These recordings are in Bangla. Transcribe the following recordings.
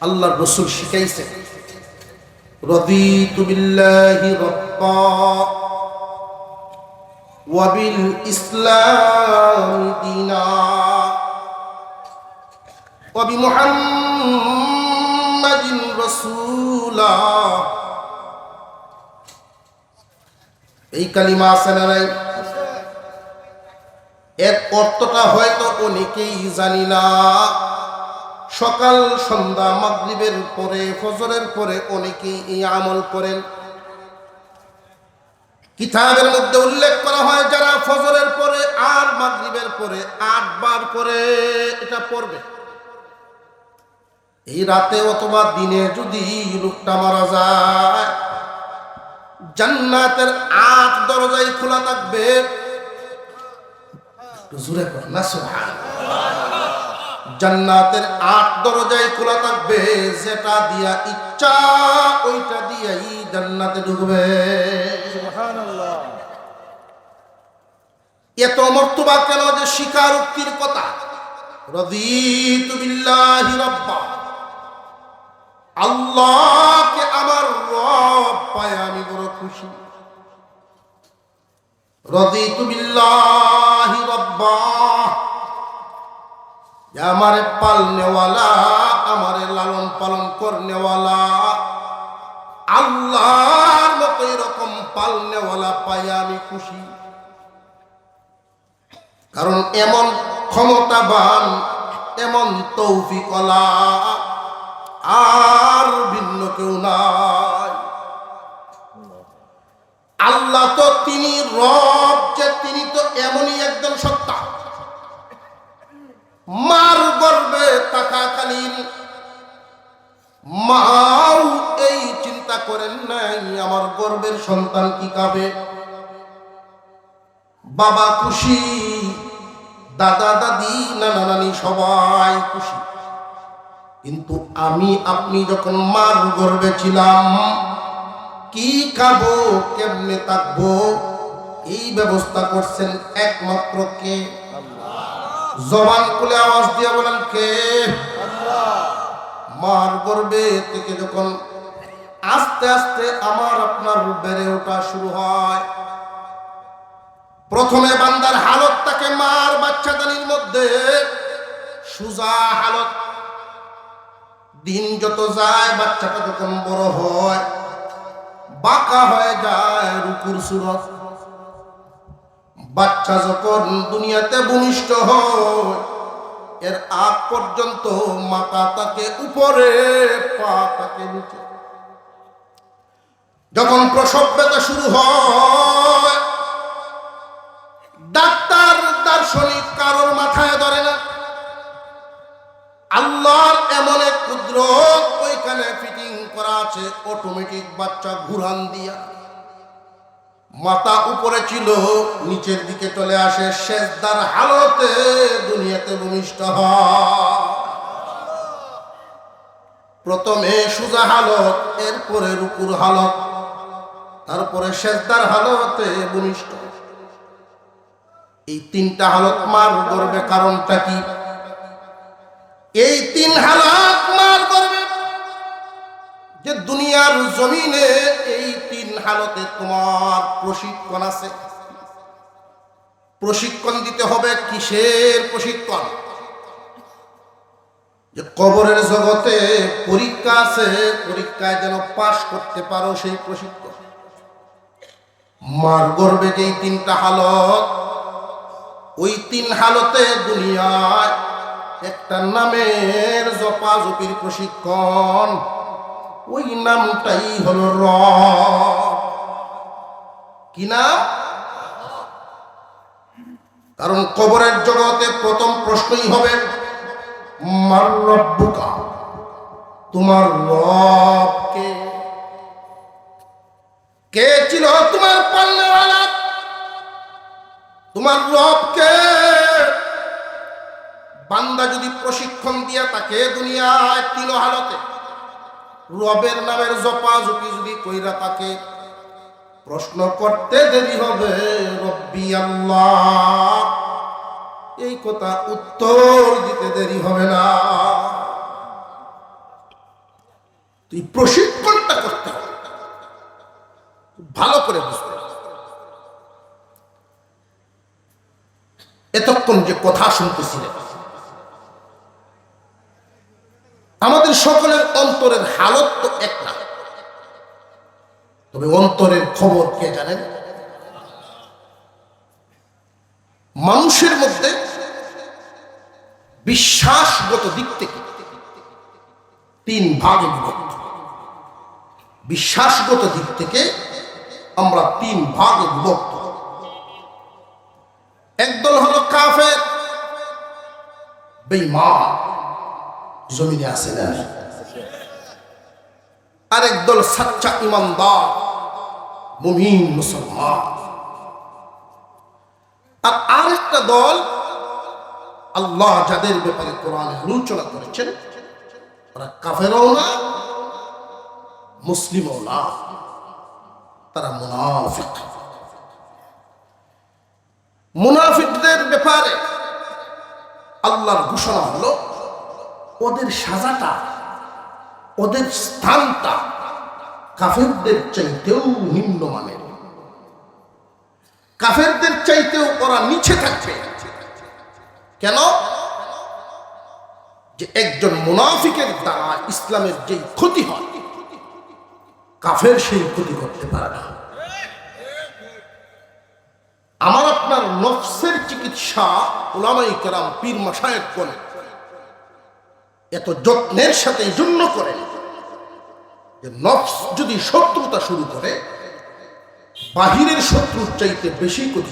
আল্লাহর রসুল শিখাইছে রদিতু বিল্লাহি রব্বা ওয়াবিল ইসলাম দিনা وبمحمد رسولا এই কালিমা আছে না নাই এর অর্থটা হয়তো অনেকেই জানি না সকাল, সন্ধ্যা, মাগরিবের পরে, ফজরের পরে অনেকেই এই আমল করেন। কিতাবের মধ্যে উল্লেখ করা হয়, যারা ফজরের পরে আর মাগরিবের পরে আটবার করে এটা পড়বে। এই রাতে অথবা দিনে যদি লোকটা মারা যায়, জান্নাতের আট দরজাই খোলা থাকবে। জোরে কর না সুবহান জান্নাতের আট দরজাই খোলা থাকবে যেটা দিয়া ইচ্ছা ওইটা দিয়াই জান্নাতে ঢুকবে। এত মর্তবা কেন যে কথা? রদিতু বিল্লাহি রাব্বা। আল্লাহকে আমার রব পায় আমি বড় খুশি। রদিতু বিল্লাহি আমারে পালনেওয়ালা, আমারে লালন পালন করনেওয়ালা। আল্লাহর মতো এরকম পালনেওয়ালা পাই আমি খুশি। কারণ এমন ক্ষমতাবান, এমন তৌফিকলা আর ভিন্ন কেউ নাই। আল্লাহ তো তিনি রব। মাও এই চিন্তা করেন নাই আমার গর্বের সন্তান কি খাবে বাবা খুশি দাদা দাদি নানা নানি সবাই খুশি। কিন্তু আমি আপনি যখন মার গর্বে ছিলাম কি খাব কেমনে থাকব এই ব্যবস্থা করছেন একমাত্র কে? জবান খুলে আওয়াজ দিয়ে বলেন কে? মার গর্বে থেকে যখন আস্তে আস্তে আমার আপনার বেড়ে ওঠা শুরু হয়। প্রথমে বান্দার হালত তাকে মার বাচ্চাদানির মধ্যে, সুজা হালত। দিন যত যায়, বাচ্চাটা যখন বড় হয়, বাঁকা হয়ে যায় রুকুর সুরত। বাচ্চা যখন দুনিয়াতে ভূমিষ্ঠ হয় এর আগ পর্যন্ত মাথা তাকে উপরে, পা তাকে নিচে। যখন প্রসব ব্যথা শুরু হয়, ডাক্তার দার্শনিক কারোর মাথায় ধরে না। আল্লাহর এমন এক কুদরত ওইখানে ফিটিং করা আছে অটোমেটিক বাচ্চা ঘুরান দিয়া। মাথা উপরে ছিল, নিচের দিকে চলে আসে শেষদার হালতে দুনিয়াতে ভূমিষ্ঠ প্রথমে সুজা হালত, এরপরে রুকুর হালত, তারপরে শেষদার হালতে ভূমিষ্ঠ। এই তিনটা হালত মার গর্বে কারণটা কি? এই তিন হালত মার করবে যে দুনিয়ার জমিনে এই তিন হালতে তোমার প্রশিক্ষণ আছে। প্রশিক্ষণ দিতে হবে কিসের প্রশিক্ষণ? যে কবরের জগতে পরীক্ষা আছে, পরীক্ষায় যেন পাশ করতে পারো সেই প্রশিক্ষণ। মার গর্বে যেই তিনটা হালত, ওই তিন হালতে দুনিয়ায় একটা নামের জপা জপাজপির প্রশিক্ষণ ওই নামটাই হলো র কি নাম? কারণ কবরের জগতে প্রথম প্রশ্নই হবে, মার তোমার রব কে? ছিল তোমার পাল্লেওয়ালা তোমার রব কে? বান্দা যদি প্রশিক্ষণ দিয়া তাকে দুনিয়ায় তিন হালতে রবের নামের জপা জপি যদি কইরা তাকে প্রশ্ন করতে দেরি হবে, রব্বি আল্লাহ। এই কথা উত্তর দিতে দেরি হবে না। তুই প্রশিক্ষণটা করতে ভালো করে বুঝতে। এতক্ষণ যে কথা শুনতেছিলেন সকলের অন্তরের হালত তো এক না তবে অন্তরের খবর কে জানেন? মানুষের মধ্যে বিশ্বাসগত দিক থেকে তিন ভাগে বিভক্ত। বিশ্বাসগত দিক থেকে আমরা তিন ভাগে বিভক্ত। একদল হলো কাফের, বেঈমান। জমিনে আছে না? আরেক দল সাচ্চা ইমানদার, মুমিন মুসলমান। আর আরেকটা দল আল্লাহ যাদের ব্যাপারে কোরআনে আলোচনা করেছেন তারা কাফেরও না, মুসলিমও না। তারা মুনাফিক। মুনাফিকদের ব্যাপারে আল্লাহর ঘোষণা হলো ওদের সাজাটা, ওদের স্থানটা কাফেরদের চাইতেও নিম্নমানের কাফেরদের চাইতেও ওরা নিচে থাকবে। কেন? যে একজন মুনাফিকের দ্বারা ইসলামের যে ক্ষতি হয়, কাফের সেই ক্ষতি করতে পারে না। আমার আপনার নফসের চিকিৎসা ওলামাই কেরাম পীর মশায়ের করে এত যত্নের সাথে এই জন্য করে যে নফস যদি শত্রুতা শুরু করে, বাহিরের শত্রুর চাইতে বেশি করে।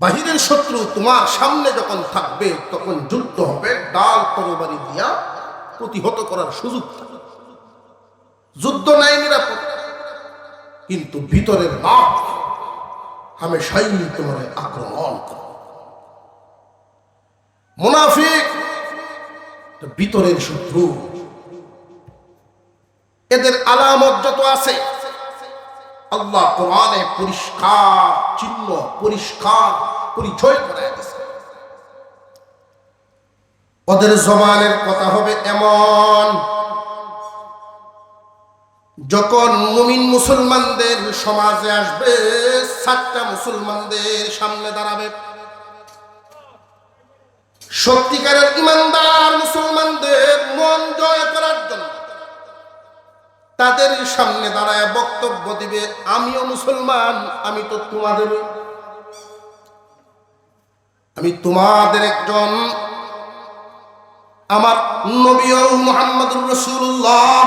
বাহিরের শত্রু তোমার সামনে যখন থাকবে, তখন যুদ্ধ হবে, ডাল তরবারি দিয়া প্রতিহত করার সুযোগ যুদ্ধ নাই নিরাপদ, কিন্তু ভিতরের নাক হামেশাই তোমার আক্রমণ করে মুনাফিক ভিতরের শত্রু। এদের আলামত যত আছে, আল্লাহ কোরআনে পরিষ্কার চিহ্ন, পরিষ্কার পরিচয় করে দিয়েছে ওদের জবানের কথা হবে এমন, যখন মুমিন মুসলমানদের সমাজে আসবে, সাতটা মুসলমানদের সামনে দাঁড়াবে। সত্যিকারের ইমানদার মুসলমানদের মন জয় করার জন্য তাদের সামনে দাঁড়ায় বক্তব্য দিবে, আমিও মুসলমান, আমি তো তোমাদের আমি তোমাদের একজন। আমার নবীও মোহাম্মদুর রসুল্লাহ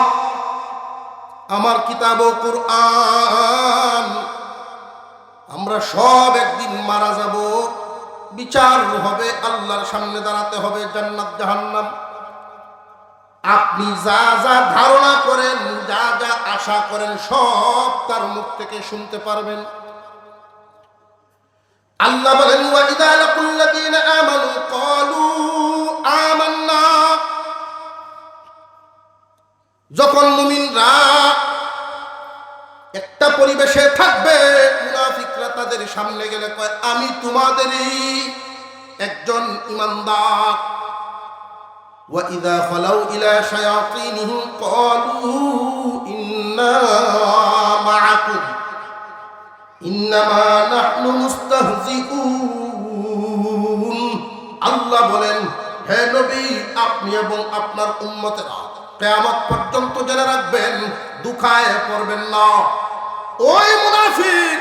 আমার কিতাব আমরা সব একদিন মারা যাব। বিচার হবে, আল্লাহর সামনে দাঁড়াতে হবে, জান্নাত, জাহান্নাম। আপনি যা যা ধারণা করেন, যা যা আশা করেন, সব তার মুখ থেকে শুনতে পারবেন। আল্লাহ বলেন ওয়াইদা লাকুল্লাযীনা আমানু ক্বালু আমান্না। যখন মুমিনরা একটা পরিবেশে থাকবে তাদের সামনে গেলে কয় আমি তোমাদেরই একজন ইমানদার وإذا خلوا إلى شياطينهم قالوا إنا معكم إنما نحن مستهزئون আল্লাহ বলেন হে নবী আপনি এবং আপনার উম্মতেরা কেয়ামত পর্যন্ত জেনে রাখবেন দুখায় পড়বেন না ওই মুনাফিক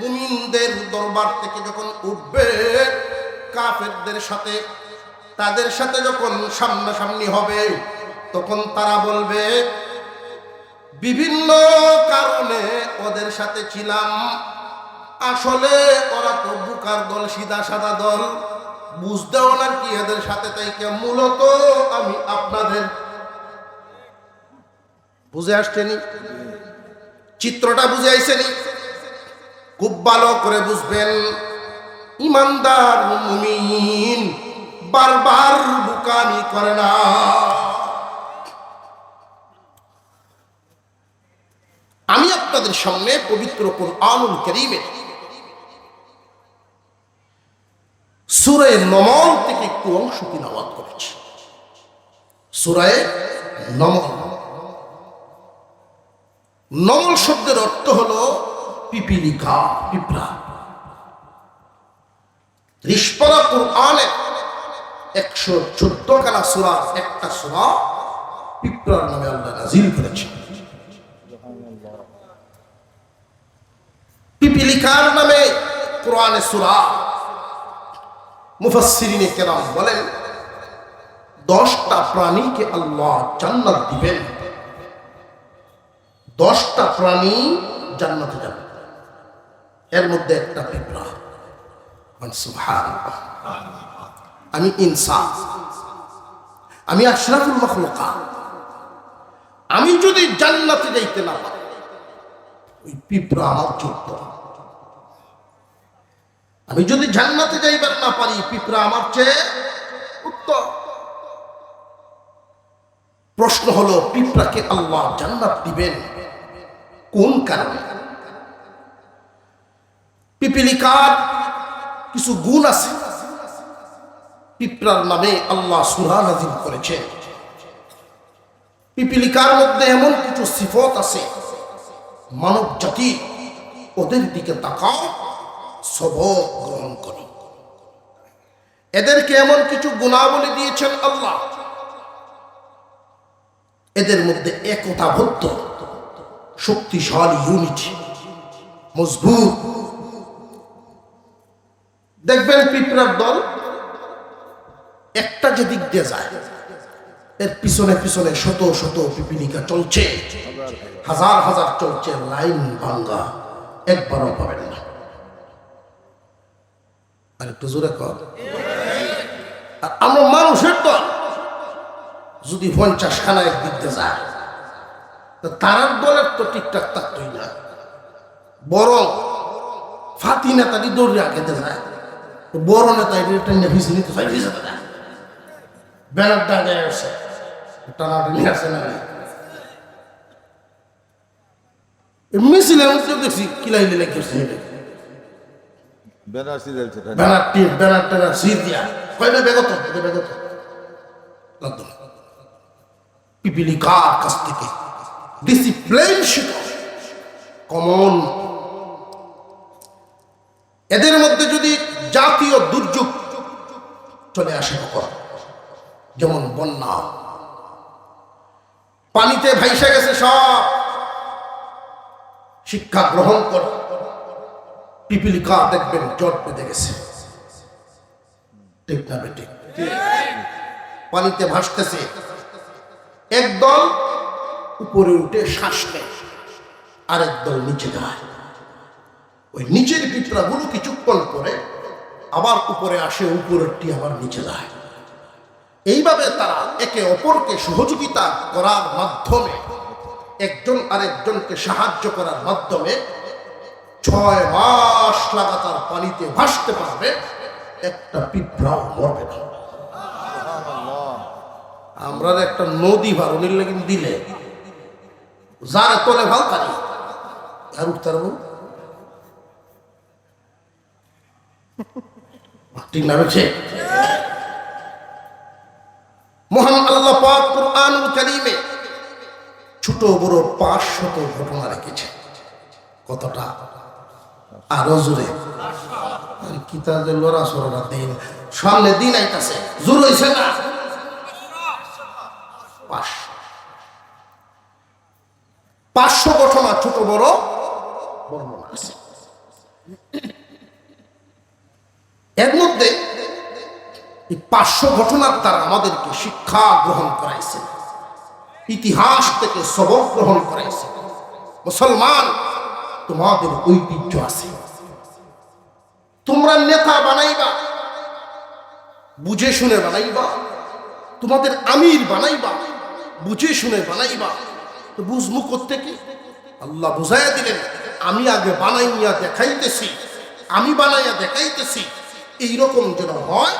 মুমিনদের দরবার থেকে যখন উঠবে, কাফেরদের সাথে, তাদের সাথে যখন সামনাসামনি হবে, তখন তারা বলবে, বিভিন্ন কারণে ওদের সাথে ছিলাম। আসলে ওরা তো বুকার দল সিধা সাদা দল। বুঝতেও না কি এদের সাথে তাইকে মূলত আমি আপনাদের বুঝে আসছেনি? চিত্রটা বুঝে আইসেনি খুব ভালো করে বুঝবেন। ইমানদার মুমিন বারবার বুকানি করে না। আমি আপনাদের সামনে পবিত্র কোন কোরআনুল করিমের সুরে নমল থেকে একটু অংশ তিলাওয়াত করেছি। সুরায় নমল নমল শব্দের অর্থ হলো পিপিলিকা একশো চোদ্দ সুরা, একটা সুরা নামে আল্লাহ পিপিলিকার নামে কোরআনে সুরা মুফাসসিরিনে কেরাম বলেন, দশটা প্রাণীকে আল্লাহ জান্নাত দিবেন। দশটা প্রাণী জান্নাতে যাবে। এর মধ্যে একটা পিঁপড়া আমি ইনসান। আমি আশরাফুল মখলুকা আমি যদি জান্নাতে যাইতে না ওই পিঁপড়া আমার আমি যদি জান্নাতে যাইবার না পারি পিঁপড়া আমার চেয়ে উত্তর প্রশ্ন হলো, পিঁপড়াকে আল্লাহ জান্নাত দিবেন কোন কারণে? পিপিলিকার কিছু গুণ আছে। পিঁপড়ার নামে আল্লাহ সুরা নাজিল করেছে। পিপিলিকার মধ্যে এমন কিছু সিফত আছে। মানব জাতি ওদের দিকে তাকাও সবক গ্রহণ করো। এদেরকে এমন কিছু গুণাবলী দিয়েছেন আল্লাহ। এদের মধ্যে একতাবদ্ধ, শক্তিশালী ইউনিটি মজবুত দেখবেন পিঁপড়ার দল একটা যে দিক দিয়ে যায়, এর পিছনে পিছনে শত শত পিপিলিকা চলছে। হাজার হাজার চলছে লাইন ভাঙ্গা, একবারও পাবেন না। আর একটু জোরে কর। আর আমরা মানুষের দল, যদি পঞ্চাশ খানা একদিক দিয়ে যায়, তো তারার দলের তো ঠিকঠাক থাকতোই না। বরং ফাতি নেতাটি দৌড়ে আগে যায়। তো বড় নেতা এটা টেনে নিতে চাই ব্যানার আসে টানাটানি আসে না। দেখছি বেনারসি রেল সেটা ব্যানার টিপ ব্যানার ট্যানার দিয়া। কয়টা বেগত? বেগত। লাগতো না পিপিলিকার কাছ থেকে? ডিসিপ্লিন শিখো। কমন এদের মধ্যে যদি জাতীয় দুর্যোগ চলে আসে কখন? যেমন বন্যা। পানিতে ভাইসে গেছে সব। শিক্ষা গ্রহণ করো। পিপিলিকা দেখবেন জট পেতে গেছে। পানিতে ভাসতেছে। একদল উপরে উঠে শ্বাস নেয়, আরেক দল নিচে যায়। ওই নিচের পিঁপড়াগুলো কিছুক্ষণ পরে আবার উপরে আসে, উপরেরটি আবার নিচে যায়। এইভাবে তারা একে অপরকে সহযোগিতা করার মাধ্যমে, একজন আরেকজনকে সাহায্য করার মাধ্যমে ছয় মাস লাগাতার পানিতে ভাসতে পারবে, একটা পিঁপড়াও মরবে না। আমরা একটা নদী ভারণের লেগে দিলে, যার তলে ভালো পারি আর উঠতে পারব ঠিক না হচ্ছে মহান আল্লাহ পাক কুরআনুল কারীমে ছোট বড় পাঁচশত ঘটনা রেখেছে। কতটা? আরও জোরে। কিতা যে লড়া দিন। সামনে দিন আইতাছে। জোর হইছে না? পাঁচশো ঘটনা ছোট বড় বর্ণনা আছে। এর মধ্যে এই পাঁচশো ঘটনার দ্বারা আমাদেরকে শিক্ষা গ্রহণ করাইছে। ইতিহাস থেকে সবক গ্রহণ করাইছে। মুসলমান, তোমাদের ঐতিহ্য আছে। তোমরা নেতা বানাইবা, বুঝে শুনে বানাইবা, তোমাদের আমির বানাইবা, বুঝে শুনে বানাইবা। তো করতে কি আল্লাহ বুঝাইয়া দিলেন, আমি আগে বানাইয়া দেখাইতেছি, আমি বানাইয়া দেখাইতেছি এইরকম যেন হয়,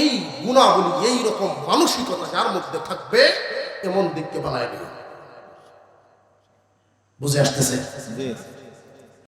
এই গুণাবলী এই রকম মানসিকতা যার মধ্যে থাকবে, এমন দিককে বানায় বুঝে আসতেছে?